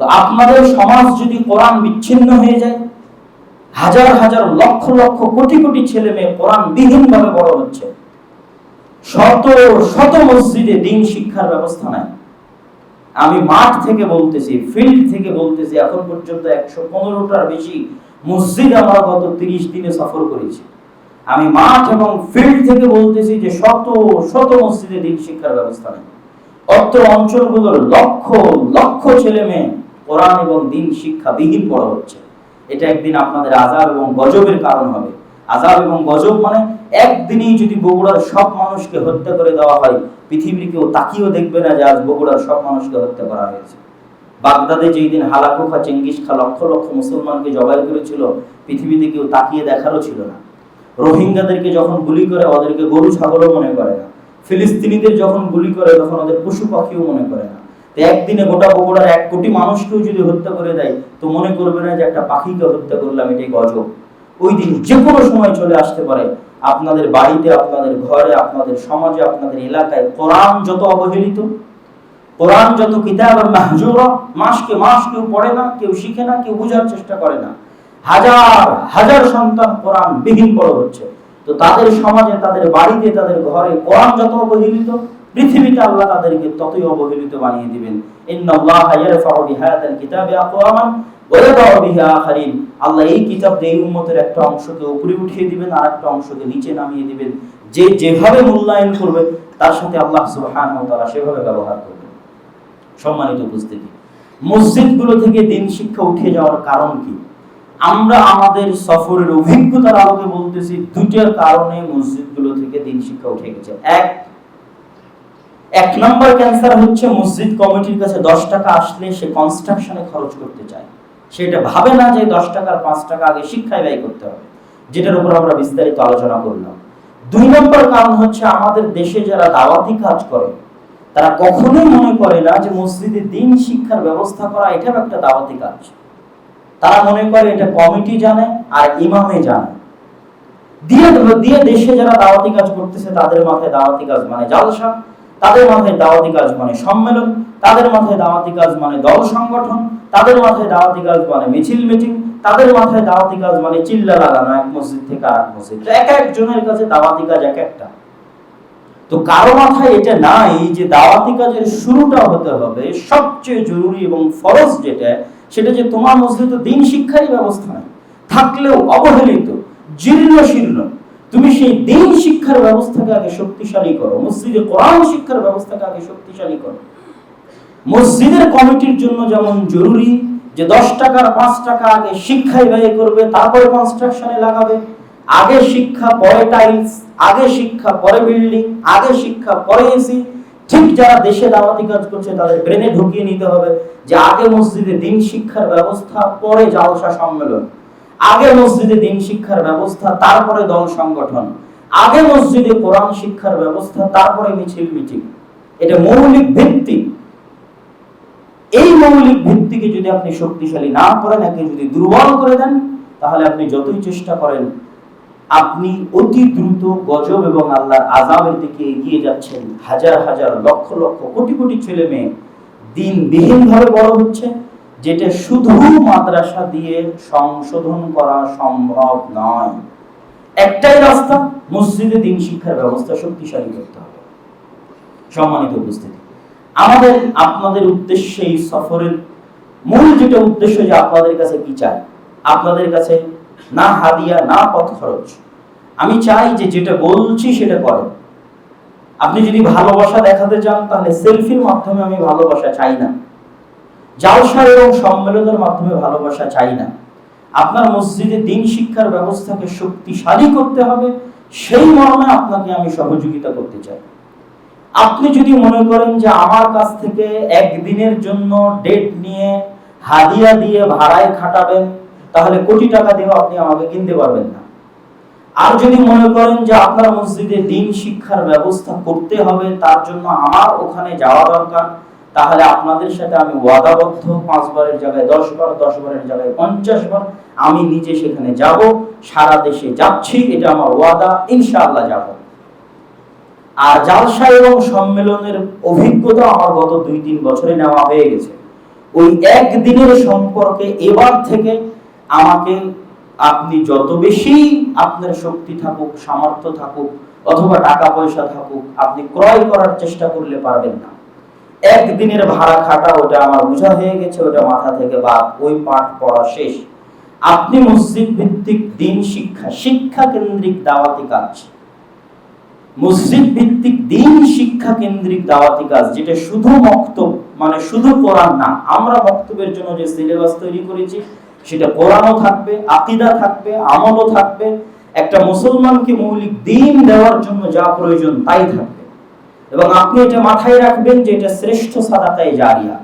তো আপনাদের সমাজ যদি কোরআন বিচ্ছিন্ন হয়ে যায়, হাজার হাজার লক্ষ লক্ষ কোটি কোটি ছেলে মেয়ে কোরআন বিহীন ভাবে বড় হচ্ছে। শত শত মসজিদে দিন শিক্ষার ব্যবস্থা নাই। আমি মাঠ থেকে বলতেছি, ফিল্ড থেকে বলতেছি, এখন পর্যন্ত একশো পনেরোটার বেশি মসজিদ আমরা গত তিরিশ দিনে সফর করেছি। আমি মাঠ এবং ফিল্ড থেকে বলতেছি যে শত শত মসজিদে দিন শিক্ষার ব্যবস্থা নেই। অত্র অঞ্চলগুলোর লক্ষ লক্ষ ছেলে মেয়ে কোরআন এবং দিন শিক্ষা বিহীন বড় হচ্ছে। এটা একদিন আপনাদের আজাব এবং গজবের কারণ হবে। আজাব এবং গজব মানে একদিনেই যদি বগুড়ার সব মানুষকে হত্যা করে দেওয়া হয়, পৃথিবীর কেউ তাকিয়েও দেখবে না যে আজ বগুড়ার সব মানুষকে হত্যা করা হয়েছে। বাগদাদে যেই দিন হালাকু খা চেঙ্গিস খা লক্ষ লক্ষ মুসলমানকে জবাই করেছিল, পৃথিবীতে কেউ তাকিয়ে দেখারও ছিল না। রোহিঙ্গাদেরকে যখন গুলি করে, ওদেরকে গরু ছাগলও মনে করে না। ফিলিস্তিনিদের যখন গুলি করে, তখন ওদের পশু পাখিও মনে করে না। একদিনে গোটা বগুড়ার এক কোটি মানুষকেও যদি হত্যা করে দেয়, তো মনে করবে না যে একটা পাখিকে হত্যা করলাম এটাই গজব। ওই দিন যে কোনো সময় চলে আসতে পারে। আপনাদের বাড়িতে, আপনাদের ঘরে, আপনাদের সমাজে, আপনাদের এলাকায় কোরআন যত অবহেলিত, কোরআন যত কিতাব মাসকে মাস কেউ পড়ে না, কেউ শিখে না, কেউ বোঝার চেষ্টা করে না। হাজার হাজার সন্তান কোরআন বিহীন বড় হচ্ছে। তো তাদের সমাজে, তাদের বাড়িতে, তাদের ঘরে কোরআন যত অবহেলিত পৃথিবীতে আল্লাহ তাদেরকে ততই অবহেলিত বানিয়ে দিবেন। আল্লাহ এই কিতাব উম্মতের একটা অংশকে উপরে উঠিয়ে দিবেন আর একটা অংশকে নিচে নামিয়ে দিবেন। যে যেভাবে মূল্যায়ন করবে, তার সাথে আল্লাহ সেভাবে ব্যবহার করবেন সম্মানিত উপস্থিতি, মসজিদগুলো থেকে দিন শিক্ষা উঠে যাওয়ার কারণ কি? আমরা আমাদের সফরের অভিজ্ঞতার আলোকে বলতেছি, দুইটার কারণে মসজিদগুলো থেকে দিন শিক্ষা উঠে গেছে। এক এক নম্বর ক্যান্সার হচ্ছে মসজিদ কমিটির কাছে দশ টাকা আসলে সে কনস্ট্রাকশনে খরচ করতে চায়। সেটা ভাবে না যে দশ টাকার পাঁচ টাকা আগে শিক্ষায় ব্যয় করতে হবে, যেটার উপর আমরা বিস্তারিত আলোচনা করলাম। দুই নম্বর কারণ হচ্ছে আমাদের দেশে যারা দাওয়াতি কাজ করে, তারা কখনোই মনে করে না যে মসজিদে দিন শিক্ষার ব্যবস্থা করা এটাও একটা দাওয়াতি কাজ। তারা মনে করে এটা কমিটি জানে আর ইমামে জানে। দিয়ে দিয়ে দেশে যারা দাওয়াতি কাজ করতেছে, তাদের মাথায় দাওয়াতি কাজ মানে জালসা। তাদের মাথায় দাওয়াতি কাজ মানে সম্মেলন, তাদের মাথায় দাওয়াতি কাজ মানে দল সংগঠন, তাদের মাথায় দাওয়াতি কাজ মানে মিছিল মিটিং, তাদের মাথায় দাওয়াতি কাজ মানে চিল্লা লাগানো, এক মসজিদ থেকে আর এক মসজিদ এক একজনের কাছে দাওয়াতি কাজ এক একটা। তো কারও মাথায় এটা নাই যে দাওয়াতি কাজের শুরুটা হতে হবে, সবচেয়ে জরুরি এবং ফরজ যেটা, সেটা যে তোমার মসজিদে দিন শিক্ষারই ব্যবস্থা নাই, থাকলেও অবহেলিত জীর্ণ শীর্ণ তুমি সেই দিন শিক্ষার ব্যবস্থাকে আগে শক্তিশালী করো। মসজিদে কোরআন শিক্ষার ব্যবস্থাকে আগে শক্তিশালী করো। মসজিদের কমিটির জন্য যেমন জরুরি যে দশ টাকার পাঁচ টাকা আগে শিক্ষায় ব্যয় করবে, তারপরে কনস্ট্রাকশনে লাগাবে। আগে শিক্ষা, পরে টাইলস আগে শিক্ষা, পরে বিল্ডিং আগে শিক্ষা, পরে এসি ঠিক যারা দেশে দাওয়াতি কাজ করছে, তাদের ব্রেনে ঢুকিয়ে নিতে হবে যে আগে মসজিদে দিন শিক্ষার ব্যবস্থা, পরে জালসা সম্মেলন। আগে মসজিদে দিন শিক্ষার ব্যবস্থা, তারপরে দল সংগঠন। আগে মসজিদে কোরআন শিক্ষার ব্যবস্থা, তারপরে মিছিল মিটিং। এটা মৌলিক ভিত্তি। এই মৌলিক ভিত্তিকে যদি আপনি শক্তিশালী না করেন, একে যদি দুর্বল করে দেন, তাহলে আপনি যতই চেষ্টা করেন, আপনি অতি দ্রুত গজব এবং আল্লাহর আজাবের দিকে এগিয়ে যাচ্ছেন। হাজার হাজার লক্ষ লক্ষ কোটি কোটি ছেলে মেয়ে দিন বিহীন ভাবে বড় হচ্ছে। যেটা শুধু মাদ্রাসা দিয়ে সংশোধন করা সম্ভব নয়। একটাই রাস্তা, মসজিদে দিন শিক্ষার ব্যবস্থা শক্তিশালী করতে হবে। সম্মানিত উপস্থিতি, আমাদের, আপনাদের উদ্দেশ্যে এই সফরের মূল যেটা উদ্দেশ্য যে আপনাদের কাছে কি চাই, আপনাদের কাছে না হাদিয়া, না পথ খরচ। আমি চাই যে যেটা বলছি সেটা করেন। আপনি যদি ভালোবাসা দেখাতে চান, তাহলে সেলফির মাধ্যমে আমি ভালোবাসা চাই না। জালসা এবং সম্মেলনের মাধ্যমে ভালোবাসা চাই না। আপনার মসজিদে দিন শিক্ষার ব্যবস্থাকে শক্তিশালী করতে হবে, সেই মর্মে আপনাকে আমি সহযোগিতা করতে চাই। আপনি যদি মনে করেন যে আমার কাছ থেকে একদিনের জন্য ডেট নিয়ে হাদিয়া দিয়ে ভাড়ায় খাটাবেন, তাহলে কোটি টাকা দিয়ে আপনি আমাকে কিনতে পারবেন না। আর যদি মনে করেন যে আপনার মসজিদে দিন শিক্ষার ব্যবস্থা করতে হবে, তার জন্য আমার ওখানে যাওয়া দরকার তাহলে আপনাদের সাথে আমি ওয়াদাবদ্ধ পাঁচবারের জায়গায় দশ বার দশ বারের জায়গায় পঞ্চাশ বার আমি নিজে সেখানে যাব, সারা দেশে যাচ্ছি, এটা আমার ওয়াদা, ইনশাআল্লাহ যাব। আর জালসা এবং সম্মেলনের অভিজ্ঞতা আমার গত দুই তিন বছরে নেওয়া হয়ে গেছে। ওই একদিনের সম্পর্কে এবার থেকে আমাকে আপনি যত বেশি আপনার শক্তি থাকুক, সামর্থ্য থাকুক, অথবা টাকা পয়সা থাকুক, আপনি ক্রয় করার চেষ্টা করলে পারবেন না। একদিনের ভাড়া খাটা, ওটা আমার বোঝা হয়ে গেছে, ওটা মাথা থেকে বাদ, ওই পাঠ পড়া শেষ। আপনি মসজিদ ভিত্তিক দিন শিক্ষা শিক্ষা কেন্দ্রিক দাওয়াতি কাজ। মসজিদ ভিত্তিক দিন শিক্ষা কেন্দ্রিক দাওয়াতি কাজ, যেটা শুধু মক্তব মানে শুধু কোরআন না, আমরা মক্তবের জন্য যে সিলেবাস তৈরি করেছি, সেটা কোরআনও থাকবে, আকিদা থাকবে, আমলও থাকবে। একটা মুসলমানকে মৌলিক দিন দেওয়ার জন্য যা প্রয়োজন তাই থাকবে। এবং আপনি এটা মাথায় রাখবেন যে এটা শ্রেষ্ঠ সাদাকায় জারিয়া।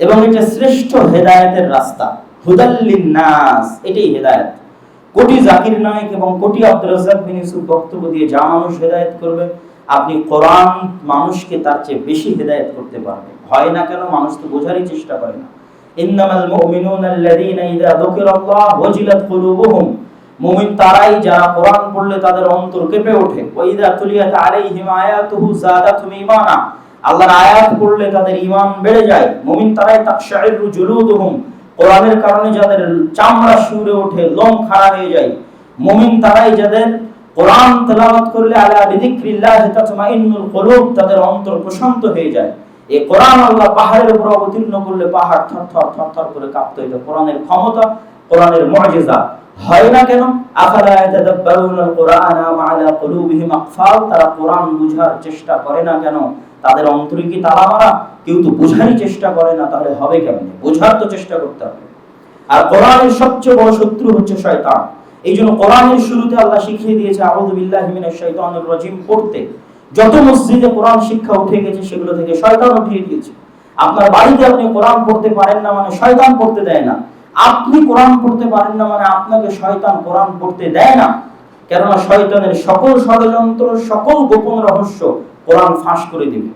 এবং এটা শ্রেষ্ঠ হেদায়েতের রাস্তা। হুদাল্লিন নাস এটাই হেদায়েত। কোটি জাকির নায়ক এবং কোটি আব্দুল রাজ্জাক বিন ইউসুফ বক্তব্য দিয়ে যা মানুষ হেদায়েত করবে, আপনি কোরআন মানুষকে তার চেয়ে বেশি হেদায়েত করতে পারবে। হয় না কেন, মানুষ তো বোঝারই চেষ্টা করে না। ইন্নামাল মুমিনুনা আল্লাযীনা ইযা যুকিরাল্লাহ ওয়াজিলাত কুলুবুহুম। মুমিন তারাই যারা কোরআন পড়লে তাদের অন্তর কেঁপে ওঠে। ওয়াইদা তুলিয়াত আলাইহিম আয়াতুহু যাদাতুহুম ঈমানা। আল্লাহর আয়াত পড়লে তাদের ঈমান বেড়ে যায়। মুমিন তারাই তাকশাইরু জুলুদুহুম। কোরআনের কারণে যাদের চামড়া শিউরে ওঠে, লোম খাড়া হয়ে যায়। মুমিন তারাই যাদের কোরআন তেলাওয়াত করলে আলা বিযিকরিল্লাহ তাতমাইন্নুল কুলুব, তাদের অন্তর প্রশান্ত হয়ে যায়। এই কোরআন আল্লাহ পাহাড়ের উপর অবতীর্ণ করলে পাহাড় থরথর থরথর করে কাঁপতে হইতো কোরআনের ক্ষমতা, কোরআনের মুজিজা হয় না কেন? তারা কোরআন বুঝার চেষ্টা করে না কেন? তাদের অন্তরে কি মারা? কেউ তো বোঝারই চেষ্টা করে না, তাহলে হবে বোঝার তো চেষ্টা করতে হবে। আর কোরআনের সবচেয়ে বড় শত্রু হচ্ছে শয়তান। এই জন্য কোরআনের শুরুতে আল্লাহ শিখিয়ে দিয়েছে রাজিম পড়তে। যত মসজিদে কোরআন শিক্ষা উঠে গেছে, সেগুলো থেকে শয়তান উঠিয়ে দিয়েছে। আপনার বাড়িতে আপনি কোরআন পড়তে পারেন না মানে শয়তান পড়তে দেয় না। আপনি কোরআন পড়তে পারেন না মানে আপনাকে শয়তান কোরআন পড়তে দেয় না। কেননা শয়তানের সকল ষড়যন্ত্র, সকল গোপন রহস্য কোরআন ফাঁস করে দিবে।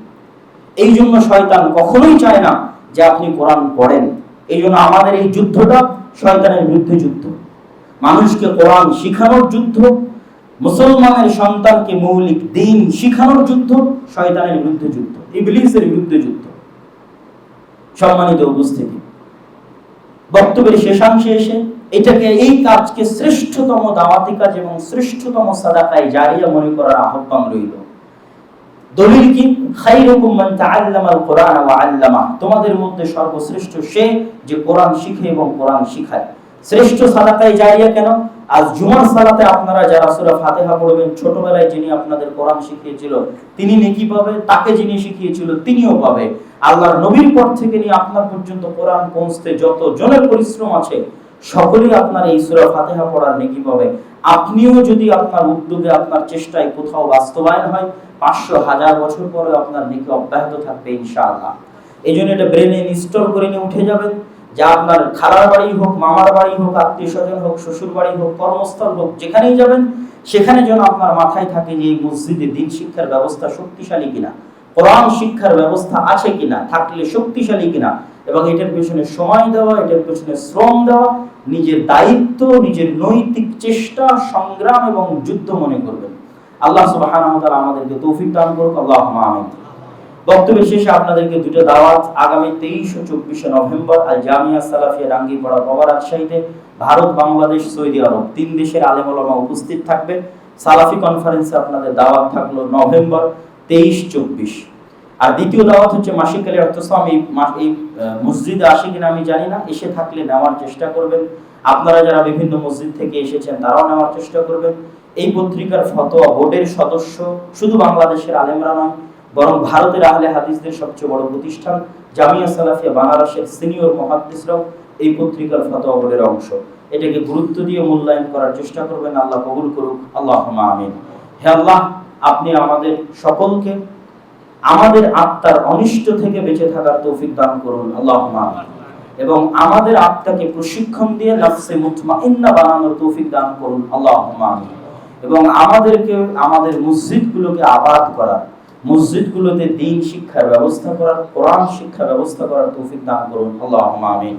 এই জন্য শয়তান কখনোই চায় না যে আপনি কোরআন পড়েন। এই জন্য আমাদের এই যুদ্ধটা শয়তানের বিরুদ্ধে যুদ্ধ। মানুষকে কোরআন শিখানোর যুদ্ধ, মুসলমানের সন্তানকে মৌলিক দিন শিখানোর যুদ্ধ, শয়তানের বিরুদ্ধে যুদ্ধ, ইবলিসের বিরুদ্ধে যুদ্ধ। সম্মানিত উপস্থিতি। বক্তব্যের শেষাংশে এসে এটাকে এই কাজকে শ্রেষ্ঠতম দাওয়াতি কাজ এবং শ্রেষ্ঠতম সাদাকায় জারিয়া মনে করার আহ্বান রইল। দলিল কি? খাইরুকুম মান তাআল্লামাল কোরআন ওয়া আল্লামা তোমাদের মধ্যে সর্বশ্রেষ্ঠ সে যে কোরআন শিখে এবং কোরআন শিখায়। শ্রেষ্ঠ সাদাকায় জারিয়া কেন? আজ জুমার সালাতে আপনারা যারা সূরা ফাতিহা পড়বেন, ছোটবেলায় যিনি আপনাদের কোরআন শিখিয়েছিল, তিনি নেকি পাবে, তাকে যিনি শিখিয়েছিল, তিনিও পাবে। আল্লাহর নবীর পর থেকে নিয়ে আপনার পর্যন্ত কোরআন পৌঁছতে যত জনের পরিশ্রম আছে, সকলেই আপনার এই সূরা ফাতিহা পড়ার নেকি পাবে। আপনিও যদি আপনার উদ্যোগে, আপনার চেষ্টায় কোথাও বাস্তবায়ন হয়, পাঁচশো হাজার বছর পরে আপনার নেকি অব্যাহত থাকবে ইনশাআল্লাহ। এই জন্য এটা ব্রেনে ইনস্টল করে নিয়ে উঠে যাবেন। যা আপনার খালার বাড়ি হোক, মামার বাড়ি হোক, আত্মীয় স্বজন হোক, শ্বশুর বাড়ি হোক, কর্মস্থল হোক, যেখানেই যাবেন, সেখানে যেন আপনার মাথায় থাকে যে এই মসজিদে দিন শিক্ষার ব্যবস্থা শক্তিশালী কিনা, কোরআন শিক্ষার ব্যবস্থা আছে কিনা, থাকলে শক্তিশালী কিনা, এবং এটার পেছনে সময় দেওয়া, এটার পেছনে শ্রম দেওয়া, নিজের দায়িত্ব, নিজের নৈতিক চেষ্টা, সংগ্রাম এবং যুদ্ধ মনে করবেন। আল্লাহ তাআলা আমাদেরকে তৌফিক দান করুক। আমিন। বক্তব্যের শেষে আপনাদেরকে দুটো দাওয়াত। আগামী তেইশ ও চব্বিশে নভেম্বর আল জামিয়া সালাফিয়া বাবা রাজশাহীতে ভারত, বাংলাদেশ, সৌদি আরব তিন দেশের উপস্থিত থাকবে। সালাফি কনফারেন্সে আপনাদের দাওয়াত থাকল নভেম্বর তেইশ, চব্বিশ। আর দ্বিতীয় দাওয়াত হচ্ছে মাসিক আলী অর্থসলাম এই এই মসজিদে আসে কিনা আমি জানি না। এসে থাকলে নেওয়ার চেষ্টা করবেন। আপনারা যারা বিভিন্ন মসজিদ থেকে এসেছেন, তারাও নেওয়ার চেষ্টা করবেন। এই পত্রিকার ফতোয়া বোর্ডের সদস্য শুধু বাংলাদেশের আলেমরা নয় বরং ভারতের আহলে হাদিসদের সবচেয়ে বড় প্রতিষ্ঠান জামিয়া সালাফিয়া বানারসের সিনিয়র মহাদিসরাও এই পত্রিকার ফতোয়া বোর্ডের অংশ। এটাকে গুরুত্ব দিয়ে মূল্যায়ন করার চেষ্টা করবেন। আল্লাহ কবুল করুক। আল্লাহ আমিন। হে আল্লাহ, আপনি আমাদের সকলকে আমাদের আত্মার অনিষ্ট থেকে বেঁচে থাকার তৌফিক দান করুন। আল্লাহ আমিন। এবং আমাদের আত্মাকে প্রশিক্ষণ দিয়ে নাফসে মুতমাইন্না বানানোর তৌফিক দান করুন। আল্লাহ আমিন। এবং আমাদেরকে, আমাদের মসজিদগুলোকে আবাদ করার মসজিদগুলোতে দিন শিক্ষার ব্যবস্থা করার কোরআন শিক্ষা ব্যবস্থা করার তৌফিক দান করুন। আল্লাহ আমিন।